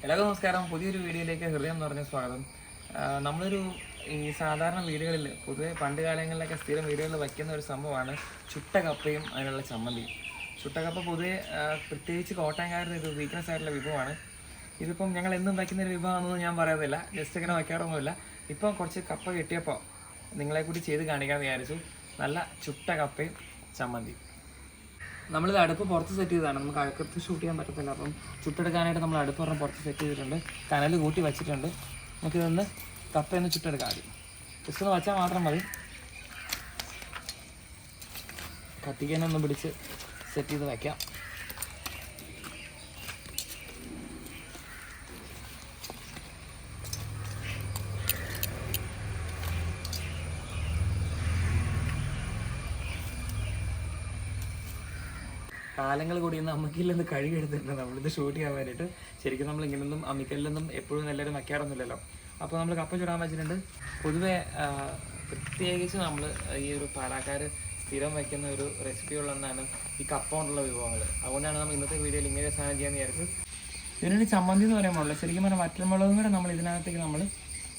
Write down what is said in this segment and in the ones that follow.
എല്ലാവർക്കും നമസ്കാരം. പുതിയൊരു വീഡിയോയിലേക്ക് ഹൃദയം നിറഞ്ഞ സ്വാഗതം. നമ്മളൊരു ഈ സാധാരണ വീടുകളിൽ പൊതുവെ പണ്ട് കാലങ്ങളിലൊക്കെ സ്ഥിരം വീടുകളിൽ വയ്ക്കുന്ന ഒരു സംഭവമാണ് ചുട്ട കപ്പയും അതിനുള്ള ചമ്മന്തിയും. ചുട്ട കപ്പ പൊതുവെ പ്രത്യേകിച്ച് കോട്ടയംകാരുടെ ഒരു വീക്ക്നെസ് ആയിട്ടുള്ള വിഭവമാണ്. ഇതിപ്പം ഞങ്ങൾ എന്നും വയ്ക്കുന്ന ഒരു വിഭവമാണെന്നൊന്നും ഞാൻ പറയുന്നില്ല ജസ്റ്റ് ഇങ്ങനെ വയ്ക്കാറൊന്നുമില്ല. ഇപ്പം കുറച്ച് കപ്പ കിട്ടിയപ്പോൾ നിങ്ങളെ കൂടി ചെയ്ത് കാണിക്കാമെന്ന് വിചാരിച്ചു. നല്ല ചുട്ട കപ്പയും ചമ്മന്തിയും. നമ്മളിത് അടുപ്പ് പുറത്ത് സെറ്റ് ചെയ്തതാണ്. നമുക്ക് അകത്ത് ഷൂട്ട് ചെയ്യാൻ പറ്റത്തില്ല. അപ്പം ചുട്ടെടുക്കാനായിട്ട് നമ്മൾ അടുപ്പ് പറഞ്ഞ് പുറത്ത് സെറ്റ് ചെയ്തിട്ടുണ്ട്. കനൽ കൂട്ടി വെച്ചിട്ടുണ്ട്. നമുക്ക് ഇതൊന്ന് കപ്പയൊന്ന് ചുട്ടെടുക്കാം ആദ്യം. ജസ്റ്റ് ഒന്ന് വച്ചാൽ മാത്രം മതി. കത്തിക്കാനൊന്ന് പിടിച്ച് സെറ്റ് ചെയ്ത് വയ്ക്കാം കാലങ്ങൾ കൂടി ഇന്ന് അമ്മക്കില്ലെന്ന് കഴുകിയെടുത്തിട്ടുണ്ട്. നമ്മളിത് ഷൂട്ട് ചെയ്യാൻ വേണ്ടിയിട്ട്. ശരിക്കും നമ്മൾ ഇങ്ങനൊന്നും അമ്മിക്കല്ലൊന്നും എപ്പോഴും എല്ലാവരും വയ്ക്കാറൊന്നുമില്ലല്ലോ. അപ്പോൾ നമ്മൾ കപ്പ ചുടാൻ വെച്ചിട്ടുണ്ട്. പൊതുവെ പ്രത്യേകിച്ച് നമ്മൾ ഈ ഒരു പാലക്കാർ സ്ഥിരം വയ്ക്കുന്ന ഒരു റെസിപ്പി ഒന്നാണ് ഈ കപ്പ കൊണ്ടുള്ള വിഭവങ്ങൾ. അതുകൊണ്ടാണ് നമ്മൾ ഇന്നത്തെ വീഡിയോയിൽ ഇങ്ങനെ സാധനം ചെയ്യാൻ വിചാരിച്ചത്. ഇതിനൊരു ചമ്മന്തി എന്ന് പറയുമ്പോൾ ശരിക്കും പറഞ്ഞാൽ വറ്റൽമുളകും കൂടെ നമ്മൾ ഇതിനകത്തേക്ക് നമ്മൾ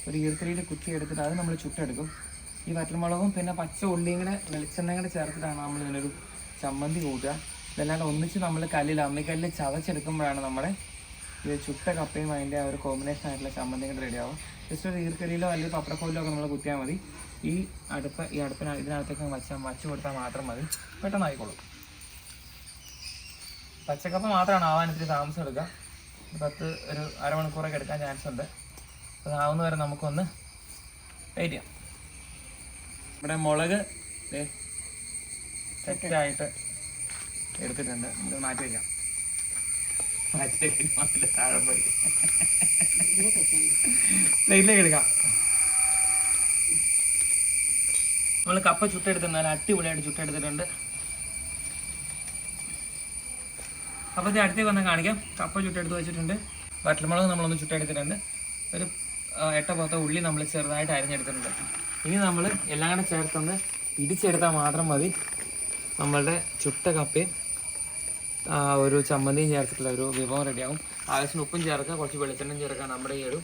ഒരു ഈർക്കലിയിൽ കുത്തി എടുത്തിട്ട് അത് നമ്മൾ ചുട്ടെടുക്കും. ഈ വറ്റൽമുളകും പിന്നെ പച്ച ഉള്ളിയും കൂടെ വെളിച്ചെണ്ണയും കൂടെ ചേർത്തിട്ടാണ് നമ്മൾ ഇതിനൊരു ചമ്മന്തി കൂട്ടുക. ഇതല്ലാണ്ട് ഒന്നിച്ച് നമ്മൾ കല്ലിൽ അമ്മിക്കല്ലിൽ ചതച്ചെടുക്കുമ്പോഴാണ് നമ്മുടെ ഇത് ചുട്ട കപ്പയും അതിന്റെ ആ ഒരു കോമ്പിനേഷൻ ആയിട്ടുള്ള ചമ്മന്തി കൂടെ ആവും ജസ്റ്റ് ഒരു ഈർക്കലിയിലോ അല്ലെങ്കിൽ പപ്രക്കോലിലോ ഒക്കെ നമ്മൾ കുത്തിയാൽ മതി. ഈ അടുപ്പ് ഈ അടുപ്പിന് ഇതിനകത്തേക്ക് വച്ച വച്ച് കൊടുത്താൽ മാത്രം മതി. പെട്ടെന്നായിക്കോളും. പച്ചക്കപ്പ മാത്രമാണ് ആവാൻ ഇത്തിരി താമസം എടുക്കുക. പത്ത് ഒരു അരമണിക്കൂറൊക്കെ എടുക്കാൻ ചാൻസ് ഉണ്ട്. അതാവുന്ന വരെ നമുക്കൊന്ന് വെയിറ്റ് ചെയ്യാം. ഇവിടെ മുളക് സെറ്റായിട്ട് എടുത്തിട്ടുണ്ട്. നമുക്ക് മാറ്റി വയ്ക്കാം മാറ്റി എടുക്കാം. നമ്മൾ കപ്പ ചുട്ടെടുത്തിട്ടുണ്ട് നല്ല അടിപൊളിയായിട്ട് ചുട്ടെടുത്തിട്ടുണ്ട്. അപ്പോൾ ഇത് അടുത്തേക്ക് വന്ന് കാണിക്കാം. കപ്പ ചുട്ടെടുത്ത് വെച്ചിട്ടുണ്ട്. വറ്റൽമുളക് നമ്മളൊന്ന് ചുട്ടെടുത്തിട്ടുണ്ട്. ഒരു എട്ട പോത്ത ഉള്ളി നമ്മൾ ചെറുതായിട്ട് അരിഞ്ഞെടുത്തിട്ടുണ്ട്. ഇനി നമ്മൾ എല്ലാം കൂടെ ചേർത്തൊന്ന് ഇടിച്ചെടുത്താൽ മാത്രം മതി. നമ്മളുടെ ചുട്ട കപ്പയും ഒരു ചമ്മന്തിയും ചേർത്തിട്ടുള്ള ഒരു വിഭവം റെഡിയാവും. ആവശ്യത്തിന് ഉപ്പും ചേർക്കുക കുറച്ച് വെളിച്ചെണ്ണയും ചേർക്കുക. നമ്മുടെ ഈ ഒരു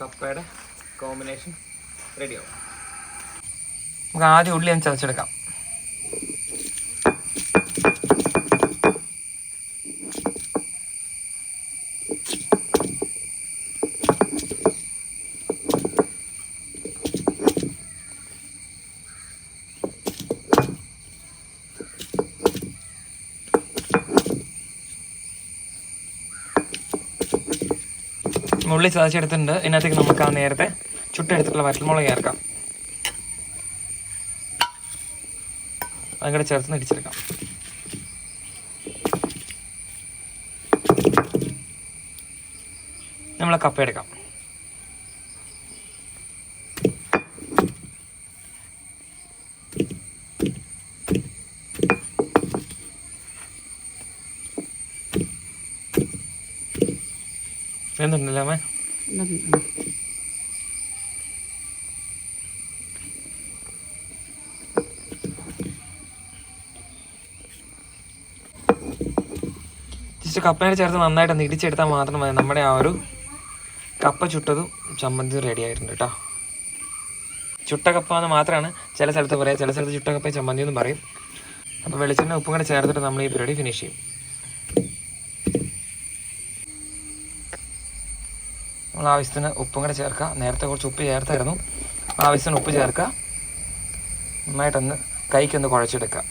കപ്പയുടെ കോമ്പിനേഷൻ റെഡിയാവും നമുക്ക് ആദ്യം ഉള്ളി ഒന്ന് ചതച്ചെടുക്കാം. ഉള്ളി ചതച്ചെടുത്തിട്ടുണ്ട്. ഇതിനകത്തേക്ക് നമുക്ക് ആ നേരത്തെ ചുട്ടെടുത്തിട്ടുള്ള വറ്റൽമുളക് ചേർക്കാം. അതും കൂടെ ചേർത്ത് ഇടിച്ചെടുക്കാം നമ്മളെ കപ്പ എടുക്കാം. എന്തുണ്ടല്ലേ അമ്മേ ജസ്റ്റ് കപ്പേനെ ചേർത്ത് നന്നായിട്ട് ഇടിച്ചെടുത്താൽ മാത്രം മതി. നമ്മുടെ ആ ഒരു കപ്പ ചുട്ടതും ചമ്മന്തി റെഡി ആയിട്ടുണ്ട് കേട്ടോ ചുട്ട കപ്പ എന്ന് മാത്രമാണ് ചില സ്ഥലത്ത് പറയാം. ചില സ്ഥലത്ത് ചുട്ട കപ്പ ചമ്മന്തി എന്നും പറയും. അപ്പോൾ വെളിച്ചെണ്ണ ഉപ്പും കൂടെ ചേർത്തിട്ട് നമ്മൾ ഈ പരിപാടി ഫിനിഷ് ചെയ്യും. നമ്മൾ ആവശ്യത്തിന് ഉപ്പും കൂടെ ചേർക്കുക. നേരത്തെ കുറച്ച് ഉപ്പ് ചേർത്തായിരുന്നു. ആവശ്യത്തിന് ഉപ്പ് ചേർക്കുക. നന്നായിട്ടൊന്ന് കൈക്കൊന്ന് കുഴച്ചെടുക്കുക.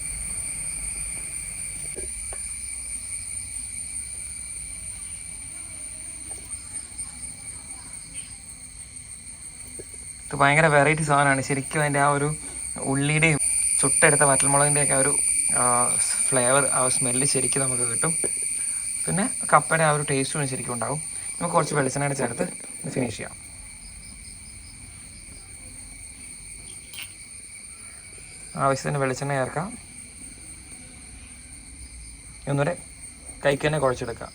ഇത് ഭയങ്കര വെറൈറ്റി സാധനമാണ്. ശരിക്കും അതിന്റെ ആ ഒരു ഉള്ളിയുടെയും ചുട്ടെടുത്ത വറ്റൽമുളകിന്റെയൊക്കെ ആ ഒരു ഫ്ലേവർ ആ സ്മെല്ല് ശരിക്കും നമുക്ക് കിട്ടും. പിന്നെ കപ്പയുടെ ആ ഒരു ടേസ്റ്റും ശരിക്കും ഉണ്ടാവും. നമുക്ക് കുറച്ച് വെളിച്ചെണ്ണ ചേർത്ത് ഫിനിഷ് ചെയ്യാം. ആവശ്യത്തിന് വെളിച്ചെണ്ണ ചേർക്കാം. ഒന്നുകൂടെ കൈക്ക് തന്നെ കുഴച്ചെടുക്കാം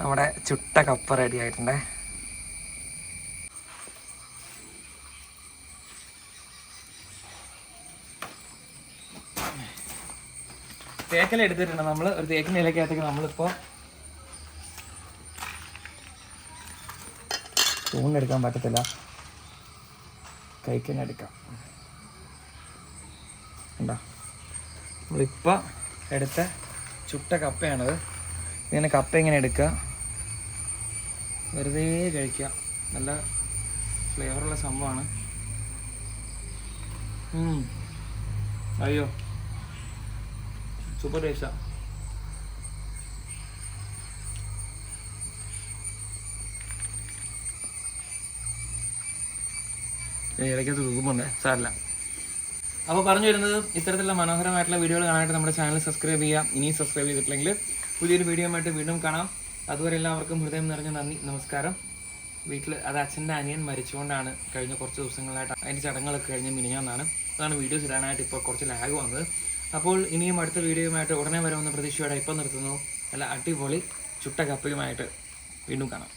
നമ്മുടെ ചുട്ട കപ്പ റെഡി ആയിട്ടുണ്ടേ. തേക്കല എടുത്തിട്ടുണ്ട്. നമ്മൾ ഒരു തേക്കിന്റെ ഇലക്കകത്തേക്ക് നമ്മളിപ്പോൾ തൂണെടുക്കാൻ പറ്റത്തില്ല. കൈക്കന്നെ എടുക്കാം. ഉണ്ടോ നമ്മളിപ്പോൾ എടുത്ത ചുട്ട കപ്പയാണത്. ഇങ്ങനെ കപ്പ ഇങ്ങനെ എടുക്കുക വെറുതെ കഴിക്കുക നല്ല ഫ്ലേവറുള്ള സംഭവമാണ്. അയ്യോ. സൂപ്പർ ടേസ്റ്റാ ഇടയ്ക്കകത്ത് തൂക്കുമ്പോണ്ട് സാറില്ല അപ്പോൾ പറഞ്ഞു വരുന്നത് ഇത്തരത്തിലുള്ള മനോഹരമായിട്ടുള്ള വീഡിയോകൾ കാണാനായിട്ട് നമ്മുടെ ചാനൽ സബ്സ്ക്രൈബ് ചെയ്യാം. ഇനിയും സബ്സ്ക്രൈബ് ചെയ്തിട്ടില്ലെങ്കിൽ പുതിയൊരു വീഡിയോ ആയിട്ട് വീണ്ടും കാണാം. അതുവരെ എല്ലാവർക്കും ഹൃദയം നിറഞ്ഞ നന്ദി നമസ്കാരം. വീട്ടിൽ അത് അച്ഛന്റെ അനിയൻ മരിച്ചുകൊണ്ടാണ് കഴിഞ്ഞ കുറച്ച് ദിവസങ്ങളായിട്ട് അതിന്റെ ചടങ്ങുകളൊക്കെ കഴിഞ്ഞ് മിനിഞ്ഞാന്നാണ്. അതാണ് വീഡിയോസ് ഇടാനായിട്ട് ഇപ്പോൾ കുറച്ച് ലാഗ് വന്നത്. അപ്പോൾ ഇനിയും അടുത്ത വീഡിയോയുമായിട്ട് ഉടനെ വരുമെന്ന് പ്രതീക്ഷയോടെ ഇപ്പം നിർത്തുന്നു. നല്ല അടിപൊളി ചുട്ട കപ്പയുമായിട്ട് വീണ്ടും കാണാം.